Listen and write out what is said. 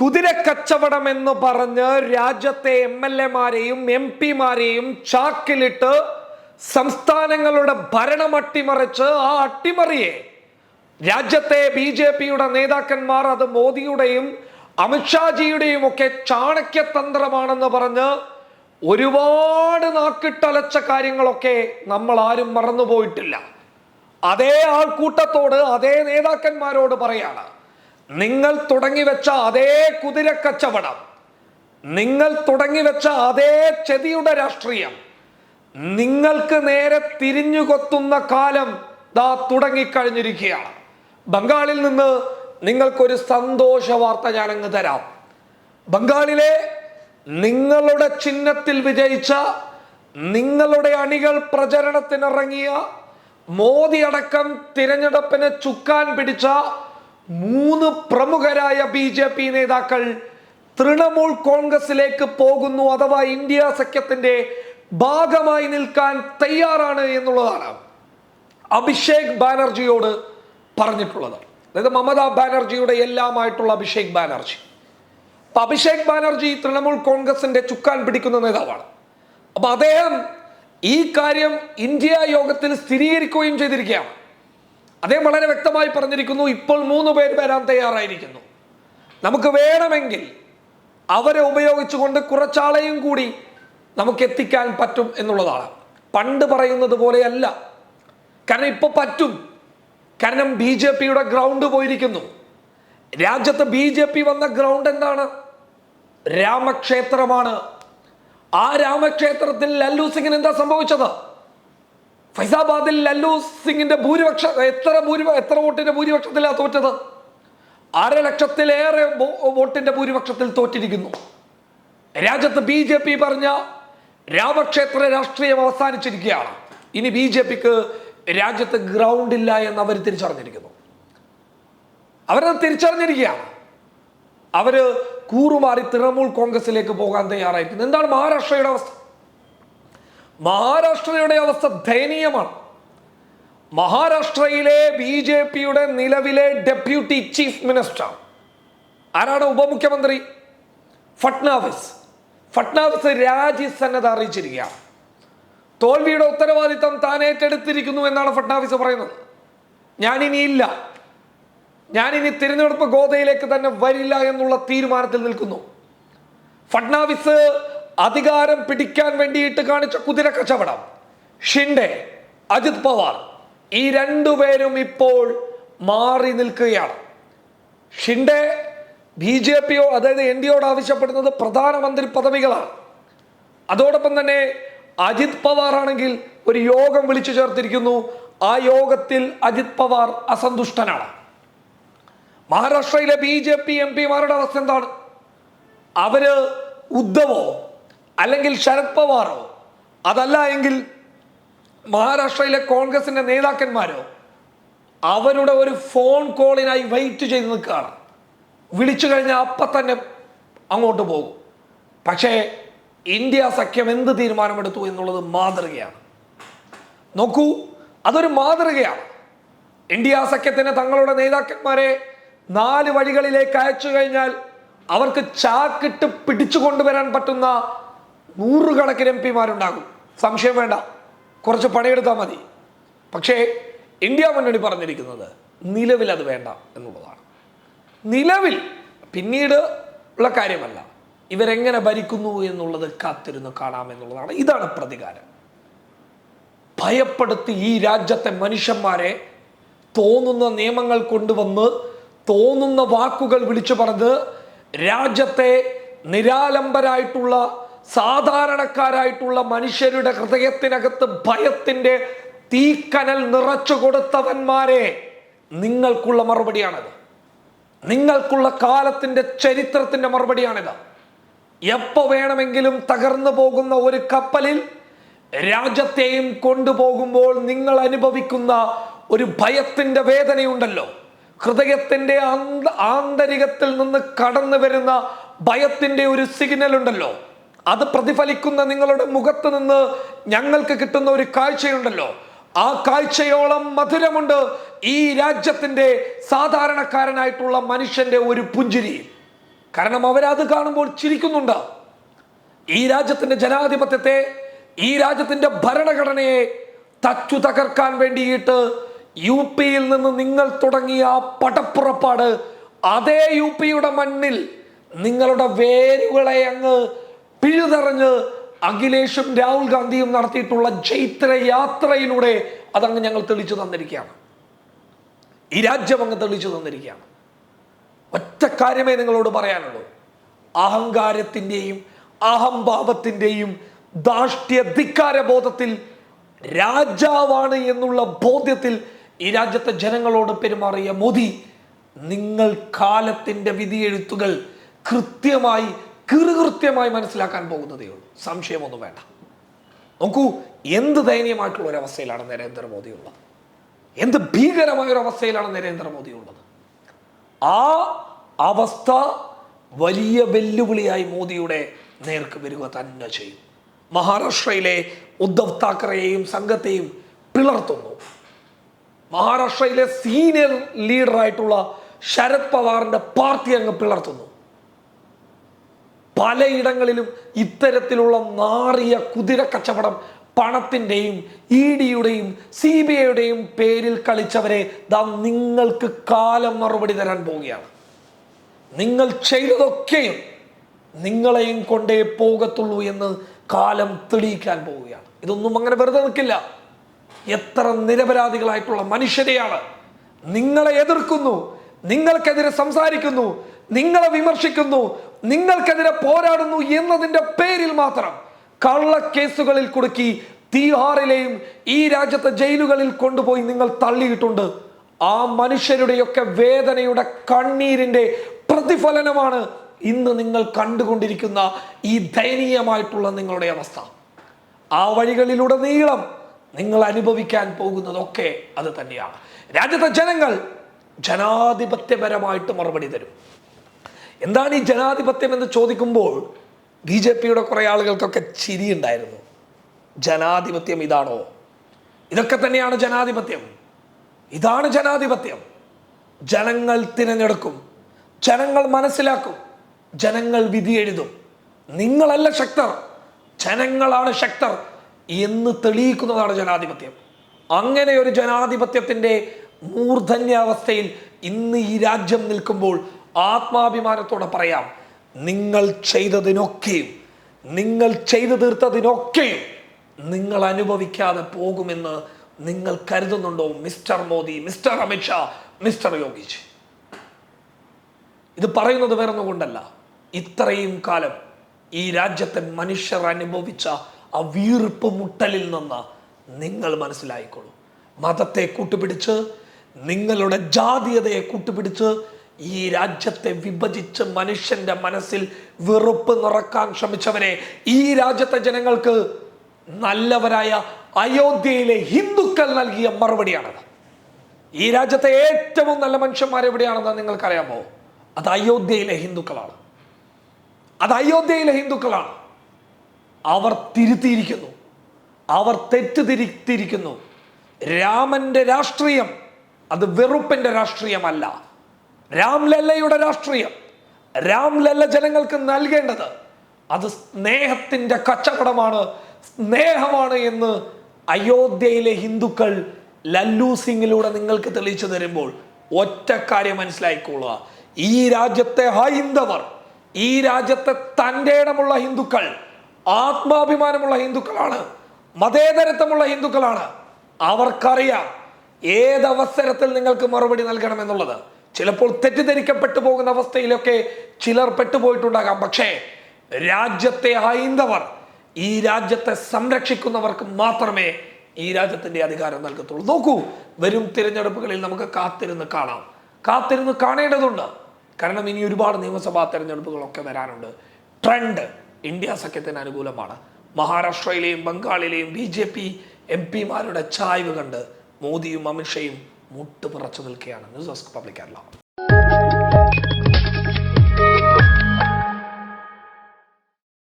കുതിരക്കച്ചവടം എന്ന് പറഞ്ഞ് രാജ്യത്തെ എം എൽ എമാരെയും എം പിമാരെയും ചാക്കിലിട്ട് സംസ്ഥാനങ്ങളുടെ ഭരണം അട്ടിമറിച്ച് ആ അട്ടിമറിയെ രാജ്യത്തെ ബി ജെ പിയുടെ നേതാക്കന്മാർ അത് മോദിയുടെയും അമിത്ഷാജിയുടെയും ഒക്കെ ചാണക്യതന്ത്രമാണെന്ന് പറഞ്ഞ് ഒരുപാട് നാക്കിട്ടലച്ച കാര്യങ്ങളൊക്കെ നമ്മൾ ആരും മറന്നുപോയിട്ടില്ല. അതേ ആൾക്കൂട്ടത്തോട് അതേ നേതാക്കന്മാരോട് പറയാണ്. നിങ്ങൾ തുടങ്ങി വെച്ച അതേ കുതിരക്കച്ചവടം നിങ്ങൾ തുടങ്ങി വെച്ച അതേ ചെതിയുടെ രാഷ്ട്രീയം നിങ്ങൾക്ക് നേരെ തിരിഞ്ഞുകൊത്തുന്ന കാലം ദാ തുടങ്ങിക്കഴിഞ്ഞിരിക്കുകയാണ്. ബംഗാളിൽ നിന്ന് നിങ്ങൾക്കൊരു സന്തോഷ വാർത്ത ഞാൻ അങ്ങ് തരാം. ബംഗാളിലെ നിങ്ങളുടെ ചിഹ്നത്തിൽ വിജയിച്ച നിങ്ങളുടെ അണികൾ പ്രചരണത്തിനിറങ്ങിയ മോദി അടക്കം തിരഞ്ഞെടുപ്പിന് ചുക്കാൻ പിടിച്ച മൂന്ന് പ്രമുഖരായ ബി ജെ പി നേതാക്കൾ തൃണമൂൽ കോൺഗ്രസിലേക്ക് പോകുന്നു അഥവാ ഇന്ത്യ സഖ്യത്തിന്റെ ഭാഗമായി നിൽക്കാൻ തയ്യാറാണ് എന്നുള്ളതാണ് അഭിഷേക് ബാനർജിയോട് പറഞ്ഞിട്ടുള്ളത്. അതായത് മമതാ ബാനർജിയുടെ എല്ലാമായിട്ടുള്ള അഭിഷേക് ബാനർജി. അപ്പൊ അഭിഷേക് ബാനർജി തൃണമൂൽ കോൺഗ്രസിന്റെ ചുക്കാൻ പിടിക്കുന്ന നേതാവാണ്. അപ്പൊ അദ്ദേഹം ഈ കാര്യം ഇന്ത്യ യോഗത്തിൽ സ്ഥിരീകരിക്കുകയും ചെയ്തിരിക്കുകയാണ്. അദ്ദേഹം വളരെ വ്യക്തമായി പറഞ്ഞിരിക്കുന്നു ഇപ്പോൾ മൂന്ന് പേര് വരാൻ തയ്യാറായിരിക്കുന്നു. നമുക്ക് വേണമെങ്കിൽ അവരെ ഉപയോഗിച്ചുകൊണ്ട് കുറച്ചാളെയും കൂടി നമുക്ക് എത്തിക്കാൻ പറ്റും എന്നുള്ളതാണ്. പണ്ട് പറയുന്നത് പോലെയല്ല. കാരണം ഇപ്പൊ പറ്റും. കാരണം ബി ജെ പിയുടെ ഗ്രൗണ്ട് പോയിരിക്കുന്നു. രാജ്യത്ത് ബി ജെ പി വന്ന ഗ്രൗണ്ട് എന്താണ്? രാമക്ഷേത്രമാണ്. ആ രാമക്ഷേത്രത്തിൽ ലല്ലു സിംഗിന് എന്താ സംഭവിച്ചത്? ഫൈസാബാദിൽ ലല്ലു സിംഗിന്റെ ഭൂരിപക്ഷ എത്ര ഭൂരി എത്ര വോട്ടിന്റെ ഭൂരിപക്ഷത്തിലാണ് തോറ്റത്? അര ലക്ഷത്തിലേറെ വോട്ടിന്റെ ഭൂരിപക്ഷത്തിൽ തോറ്റിരിക്കുന്നു. രാജ്യത്ത് ബി ജെ പി പറഞ്ഞ രാമക്ഷേത്ര രാഷ്ട്രീയം അവസാനിച്ചിരിക്കുകയാണ്. ഇനി ബി ജെ പിക്ക് രാജ്യത്ത് ഗ്രൗണ്ട് ഇല്ല എന്ന് അവർ തിരിച്ചറിഞ്ഞിരിക്കുന്നു. അവരത് തിരിച്ചറിഞ്ഞിരിക്കുകയാണ്. അവർ കൂറുമാറി തൃണമൂൽ കോൺഗ്രസിലേക്ക് പോകാൻ തയ്യാറായിരിക്കുന്നു. എന്താണ് മഹാരാഷ്ട്രയുടെ അവസ്ഥ? മഹാരാഷ്ട്രയുടെ അവസ്ഥ ദയനീയമാണ്. മഹാരാഷ്ട്രയിലെ ബി ജെ പിയുടെ നിലവിലെ ഡെപ്യൂട്ടി ചീഫ് മിനിസ്റ്റർ ആരാണ് ഉപമുഖ്യമന്ത്രി? ഫട്നാവിസ്. ഫട്നാവിസ് രാജി സന്നദ്ധ അറിയിച്ചിരിക്കുകയാണ്. തോൽവിയുടെ ഉത്തരവാദിത്തം താൻ ഏറ്റെടുത്തിരിക്കുന്നു എന്നാണ് ഫട്നാവിസ് പറയുന്നത്. ഞാനിനിയില്ല ഞാനിനി തിരഞ്ഞെടുപ്പ് ഗോതയിലേക്ക് തന്നെ വരില്ല എന്നുള്ള തീരുമാനത്തിൽ നിൽക്കുന്നു. ഫട്നാവിസ് അധികാരം പിടിക്കാൻ വേണ്ടിയിട്ട് കാണിച്ച കുതിര കച്ചവടം. ഷിൻഡെ അജിത് പവാർ ഈ രണ്ടുപേരും ഇപ്പോൾ മാറി നിൽക്കുകയാണ്. ഷിൻഡെ ബി ജെ പിയോ അതായത് എൻ ഡിയോട് ആവശ്യപ്പെടുന്നത് പ്രധാനമന്ത്രി പദവികളാണ്. അതോടൊപ്പം തന്നെ അജിത് പവാർ ആണെങ്കിൽ ഒരു യോഗം വിളിച്ചു ചേർത്തിരിക്കുന്നു. ആ യോഗത്തിൽ അജിത് പവാർ അസന്തുഷ്ടനാണ്. മഹാരാഷ്ട്രയിലെ ബി ജെ പി എം പിമാരുടെ അവസ്ഥ എന്താണ്? അവർ ഉദ്ധവോ അല്ലെങ്കിൽ ശരത് പവാറോ? അതല്ല എങ്കിൽ മഹാരാഷ്ട്രയിലെ കോൺഗ്രസിന്റെ നേതാക്കന്മാരോ? അവരുടെ ഒരു ഫോൺ കോളിനായി വെയിറ്റ് ചെയ്ത് നിൽക്കുകയാണ്. വിളിച്ചു കഴിഞ്ഞാൽ അപ്പം തന്നെ അങ്ങോട്ട് പോകും. പക്ഷേ ഇന്ത്യ സഖ്യം എന്ത് തീരുമാനമെടുത്തു എന്നുള്ളത് മാതൃകയാണ്. നോക്കൂ അതൊരു മാതൃകയാണ്. ഇന്ത്യ സഖ്യത്തിന് തങ്ങളുടെ നേതാക്കന്മാരെ നാല് വഴികളിലേക്ക് അയച്ചു കഴിഞ്ഞാൽ അവർക്ക് ചാക്കിട്ട് പിടിച്ചു കൊണ്ടുവരാൻ പറ്റുന്ന നൂറുകണക്കിന് എം പിമാരുണ്ടാകും. സംശയം വേണ്ട. കുറച്ച് പണിയെടുത്താൽ മതി. പക്ഷേ ഇന്ത്യ മുന്നണി പറഞ്ഞിരിക്കുന്നത് നിലവിൽ അത് വേണ്ട എന്നുള്ളതാണ്. നിലവിൽ പിന്നീട് ഉള്ള കാര്യമല്ല. ഇവരെങ്ങനെ ഭരിക്കുന്നു എന്നുള്ളത് കാത്തിരുന്ന് കാണാമെന്നുള്ളതാണ് ഇതാണ് പ്രതികാരം. ഭയപ്പെടുത്തി ഈ രാജ്യത്തെ മനുഷ്യന്മാരെ തോന്നുന്ന നിയമങ്ങൾ കൊണ്ടുവന്ന് തോന്നുന്ന വാക്കുകൾ വിളിച്ചു പറഞ്ഞ് രാജ്യത്തെ നിരാലംബരായിട്ടുള്ള സാധാരണക്കാരായിട്ടുള്ള മനുഷ്യരുടെ ഹൃദയത്തിനകത്ത് ഭയത്തിന്റെ തീക്കനൽ നിറച്ചു കൊടുത്തവന്മാരെ നിങ്ങൾക്കുള്ള മറുപടിയാണിത്. നിങ്ങൾക്കുള്ള കാലത്തിന്റെ ചരിത്രത്തിന്റെ മറുപടിയാണിത്. എപ്പോ വേണമെങ്കിലും തകർന്നു പോകുന്ന ഒരു കപ്പലിൽ രാജ്യത്തെയും കൊണ്ടുപോകുമ്പോൾ നിങ്ങൾ അനുഭവിക്കുന്ന ഒരു ഭയത്തിന്റെ വേദനയുണ്ടല്ലോ. ഹൃദയത്തിന്റെ ആന്ത- ആന്തരികത്തിൽ നിന്ന് കടന്നു വരുന്ന ഭയത്തിന്റെ ഒരു സിഗ്നൽ ഉണ്ടല്ലോ. അത് പ്രതിഫലിക്കുന്ന നിങ്ങളുടെ മുഖത്ത് നിന്ന് ഞങ്ങൾക്ക് കിട്ടുന്ന ഒരു കാഴ്ചയുണ്ടല്ലോ. ആ കാഴ്ചയോളം മധുരമുണ്ട് ഈ രാജ്യത്തിന്റെ സാധാരണക്കാരനായിട്ടുള്ള മനുഷ്യന്റെ ഒരു പുഞ്ചിരി. കാരണം അവരത് കാണുമ്പോൾ ചിരിക്കുന്നുണ്ട്. ഈ രാജ്യത്തിന്റെ ജനാധിപത്യത്തെ ഈ രാജ്യത്തിന്റെ ഭരണഘടനയെ തച്ചു തകർക്കാൻ വേണ്ടിയിട്ട് യു പിയിൽ നിന്ന് നിങ്ങൾ തുടങ്ങിയ ആ പടപ്പുറപ്പാട് അതേ യു പിയുടെ മണ്ണിൽ നിങ്ങളുടെ വേരുകളെ അങ്ങ് പിഴുതെറിഞ്ഞ് അഖിലേഷും രാഹുൽ ഗാന്ധിയും നടത്തിയിട്ടുള്ള ചൈത്ര യാത്രയിലൂടെ അതങ്ങ് ഞങ്ങൾ തെളിച്ചു തന്നിരിക്കുകയാണ്. ഈ രാജ്യം അങ്ങ് തെളിച്ചു തന്നിരിക്കുകയാണ്. ഒറ്റ കാര്യമേ നിങ്ങളോട് പറയാനുള്ളൂ. അഹങ്കാരത്തിന്റെയും അഹംഭാവത്തിന്റെയും ധാഷ്ട്യ ധിക്കാര ബോധത്തിൽ രാജാവാണ് എന്നുള്ള ബോധ്യത്തിൽ ഈ രാജ്യത്തെ ജനങ്ങളോട് പെരുമാറിയ മോദി നിങ്ങൾ കാലത്തിന്റെ വിധിയെഴുത്തുകൾ കൃത്യമായി കൃത്യമായി മനസ്സിലാക്കാൻ പോകുന്നതേ ഉള്ളൂ. സംശയമൊന്നും വേണ്ട. നോക്കൂ എന്ത് ദയനീയമായിട്ടുള്ള ഒരു അവസ്ഥയിലാണ് നരേന്ദ്രമോദി ഉള്ളത് എന്ത് ഭീകരമായ ഒരു അവസ്ഥയിലാണ് നരേന്ദ്രമോദി ഉള്ളത് ആ അവസ്ഥ വലിയ വെല്ലുവിളിയായി മോദിയുടെ നേർക്ക് വരിക തന്നെ ചെയ്യും. മഹാരാഷ്ട്രയിലെ ഉദ്ധവ് താക്കറെയും സംഘത്തെയും പിളർത്തുന്നു. മഹാരാഷ്ട്രയിലെ സീനിയർ ലീഡറായിട്ടുള്ള ശരത് പവാറിന്റെ പാർട്ടി അങ്ങ് പിളർത്തുന്നു. പലയിടങ്ങളിലും ഇത്തരത്തിലുള്ള നാറിയ കുതിര കച്ചവടം പണത്തിന്റെയും ഇ ഡിയുടെയും സി ബി ഐയുടെയും പേരിൽ കളിച്ചവരെ ദാ നിങ്ങൾക്ക് കാലം മറുപടി തരാൻ പോവുകയാണ്. നിങ്ങൾ ചെയ്തതൊക്കെയും നിങ്ങളെയും കൊണ്ടേ പോകത്തുള്ളൂ എന്ന് കാലം തെളിയിക്കാൻ പോവുകയാണ്. ഇതൊന്നും അങ്ങനെ വെറുതെ നിൽക്കില്ല. എത്ര നിരപരാധികളായിട്ടുള്ള മനുഷ്യരെയാണ്. നിങ്ങളെ എതിർക്കുന്നു. നിങ്ങൾക്കെതിരെ സംസാരിക്കുന്നു. നിങ്ങളെ വിമർശിക്കുന്നു. നിങ്ങൾക്കെതിരെ പോരാടുന്നു എന്നതിന്റെ പേരിൽ മാത്രം കള്ളക്കേസുകളിൽ കുടുക്കി തീഹാറിലെയും ഈ രാജ്യത്തെ ജയിലുകളിൽ കൊണ്ടുപോയി നിങ്ങൾ തള്ളിയിട്ടുണ്ട്. ആ മനുഷ്യരുടെയൊക്കെ വേദനയുടെ കണ്ണീരിന്റെ പ്രതിഫലനമാണ് ഇന്ന് നിങ്ങൾ കണ്ടുകൊണ്ടിരിക്കുന്ന ഈ ദയനീയമായിട്ടുള്ള നിങ്ങളുടെ അവസ്ഥ. ആ വഴികളിലൂടെ നീളം നിങ്ങൾ അനുഭവിക്കാൻ പോകുന്നതൊക്കെ അത് തന്നെയാണ്. രാജ്യത്തെ ജനങ്ങൾ ജനാധിപത്യപരമായിട്ട് മറുപടി തരും. എന്താണ് ഈ ജനാധിപത്യം എന്ന് ചോദിക്കുമ്പോൾ ബി ജെ പിയുടെ കുറേ ആളുകൾക്കൊക്കെ ചിരിയുണ്ടായിരുന്നു. ജനാധിപത്യം ഇതാണോ? ഇതൊക്കെ തന്നെയാണ് ജനാധിപത്യം. ഇതാണ് ജനാധിപത്യം. ജനങ്ങൾ തിരഞ്ഞെടുക്കും. ജനങ്ങൾ മനസ്സിലാക്കും. ജനങ്ങൾ വിധി എഴുതും. നിങ്ങളല്ല ശക്തർ. ജനങ്ങളാണ് ശക്തർ എന്ന് തെളിയിക്കുന്നതാണ് ജനാധിപത്യം. അങ്ങനെ ഒരു ജനാധിപത്യത്തിന്റെ മൂർധന്യാവസ്ഥയിൽ ഇന്ന് ഈ രാജ്യം നിൽക്കുമ്പോൾ ആത്മാഭിമാനത്തോടെ പറയാം നിങ്ങൾ ചെയ്തതിനൊക്കെയും നിങ്ങൾ ചെയ്തു തീർത്തതിനൊക്കെയും നിങ്ങൾ അനുഭവിക്കാതെ പോകുമെന്ന് നിങ്ങൾ കരുതുന്നുണ്ടോ mister Modi mister Amit Shah mister Yogi ji ഇത് പറയുന്നത് വേറൊന്നും കൊണ്ടല്ല. ഇത്രയും കാലം ഈ രാജ്യത്തെ മനുഷ്യർ അനുഭവിച്ച ആ വീർപ്പ് മുട്ടലിൽ നിന്ന് നിങ്ങൾ മനസ്സിലായിക്കോളൂ. മതത്തെ കൂട്ടുപിടിച്ച് നിങ്ങളുടെ ജാതീയതയെ കൂട്ടുപിടിച്ച് ഈ രാജ്യത്തെ വിഭജിച്ച് മനുഷ്യന്റെ മനസ്സിൽ വെറുപ്പ് നിറക്കാൻ ശ്രമിച്ചവരെ ഈ രാജ്യത്തെ ജനങ്ങൾക്ക് നല്ലവരായ അയോധ്യയിലെ ഹിന്ദുക്കൾ നൽകിയ മറുപടിയാണത്. ഈ രാജ്യത്തെ ഏറ്റവും നല്ല മനുഷ്യന്മാർ എവിടെയാണെന്ന് നിങ്ങൾക്കറിയാമോ? അത് അയോധ്യയിലെ ഹിന്ദുക്കളാണ്. അത് അയോധ്യയിലെ ഹിന്ദുക്കളാണ്. അവർ തിരുത്തിയിരിക്കുന്നു. അവർ തെറ്റ് തെറ്റുതിരുത്തിയിരിക്കുന്നു രാമന്റെ രാഷ്ട്രീയം അത് വെറുപ്പിന്റെ രാഷ്ട്രീയമല്ല. രാംലല്ലയുടെ രാഷ്ട്രീയം. രാംലല്ല ജനങ്ങൾക്ക് നൽകേണ്ടത് അത് സ്നേഹത്തിന്റെ കച്ചവടമാണ്. സ്നേഹമാണ് എന്ന് അയോധ്യയിലെ ഹിന്ദുക്കൾ ലല്ലു സിംഗിലൂടെ നിങ്ങൾക്ക് തെളിയിച്ചു തരുമ്പോൾ ഒറ്റ കാര്യം മനസ്സിലായിക്കൊള്ളുക ഈ രാജ്യത്തെ ഹൈന്ദവർ ഈ രാജ്യത്തെ തന്റെ ഇടമുള്ള ഹിന്ദുക്കൾ ആത്മാഭിമാനമുള്ള ഹിന്ദുക്കളാണ് മതേതരത്വമുള്ള ഹിന്ദുക്കളാണ്. അവർക്കറിയാം ഏതവസരത്തിൽ നിങ്ങൾക്ക് മറുപടി നൽകണമെന്നുള്ളത്. ചിലപ്പോൾ തെറ്റിദ്ധരിക്കപ്പെട്ടു പോകുന്ന അവസ്ഥയിലൊക്കെ ചിലർ പെട്ടുപോയിട്ടുണ്ടാകാം. പക്ഷേ രാജ്യത്തെ ഹൈന്ദവർ ഈ രാജ്യത്തെ സംരക്ഷിക്കുന്നവർക്ക് മാത്രമേ ഈ രാജ്യത്തിന്റെ അധികാരം നൽകത്തുള്ളൂ. നോക്കൂ വരും തിരഞ്ഞെടുപ്പുകളിൽ നമുക്ക് കാത്തിരുന്ന് കാണാം. കാത്തിരുന്ന് കാണേണ്ടതുണ്ട്. കാരണം ഇനി ഒരുപാട് നിയമസഭാ തെരഞ്ഞെടുപ്പുകളൊക്കെ വരാനുണ്ട്. ട്രെൻഡ് ഇന്ത്യ സഖ്യത്തിന് അനുകൂലമാണ്. മഹാരാഷ്ട്രയിലെയും ബംഗാളിലെയും ബി ജെ പി എം പിമാരുടെ ചായ്വ് കണ്ട് മോദിയും അമിത്ഷയും മുട്ടുപിറച്ചു നിൽക്കുകയാണ് ന്യൂസ് ഡെസ്ക് പബ്ലിക് കേരള.